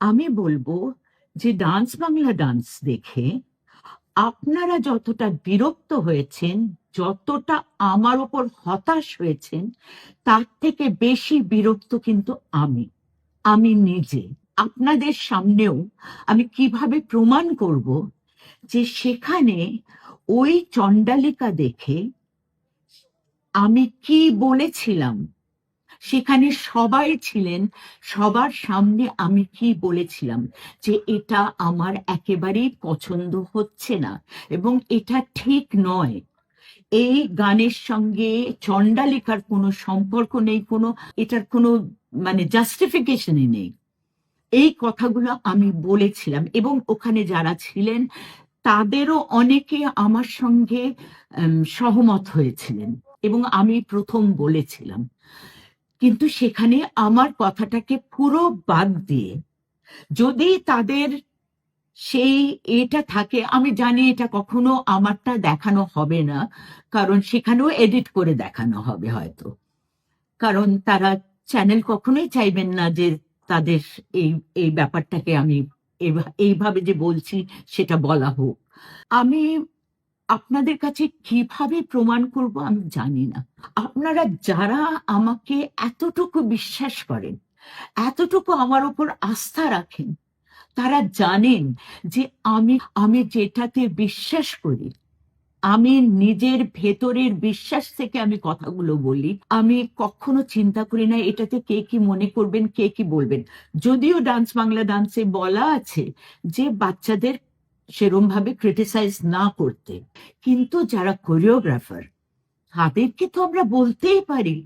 আমি বলব যে ডান্স বাংলা ডান্স দেখে আপনারা যতটা বিরক্ত হয়েছেন, যতটা আমার ওপর হতাশ হয়েছেন, তার থেকে বেশি বিরক্ত কিন্তু আমি। আমি নিজে। আপনাদের সামনেও আমি কীভাবে প্রমাণ করব যে সেখানে ওই চণ্ডালিকা দেখে আমি কি বলেছিলাম? সেখানে সবাই ছিলেন, সবার সামনে আমি কি বলেছিলাম যে এটা আমার একেবারেই পছন্দ হচ্ছে না এবং এটা ঠিক নয়। এই গানের সঙ্গে চণ্ডালিকার কোনো সম্পর্ক নেই, কোনো এটার কোনো মানে জাস্টিফিকেশনই নেই। এই কথাগুলো আমি বলেছিলাম এবং ওখানে যারা ছিলেন তাদেরও অনেকে আমার সঙ্গে সহমত হয়েছিলেন এবং আমি প্রথম বলেছিলাম। কিন্তু সেখানে আমার কথাটাকে পুরো বাদ দিয়ে, যদি তাদের সেই এটা থাকে, আমি জানি এটা কখনো আমারটা দেখানো হবে না, কারণ সেখানেও এডিট করে দেখানো হবে হয়তো। কারণ তারা চ্যানেল কখনোই চাইবেন না যে তাদের এই এই ব্যাপারটাকে আমি এইভাবে যে বলছি সেটা বলা হোক। আমি আপনাদের কাছে কীভাবে প্রমাণ করব আমি জানি না। আপনারা যারা আমাকে এতটুকু বিশ্বাস করেন, এতটুকু আমার উপর আস্থা রাখেন, তারা জানেন যে আমি আমি যেটাতে বিশ্বাস করি, আমি নিজের ভেতরের বিশ্বাস থেকে আমি কথাগুলো বলি, আমি কখনো চিন্তা করি না এটাতে কে কি মনে করবেন, কে কি বলবেন। যদিও ডান্স বাংলা ডান্সে বলা আছে যে বাচ্চাদের সেরম ভাবে ক্রিটিসাইজ না করতে। কিন্তু যারা কোরিওগ্রাফার তাদেরকে তো আমরা বলতেই পারি।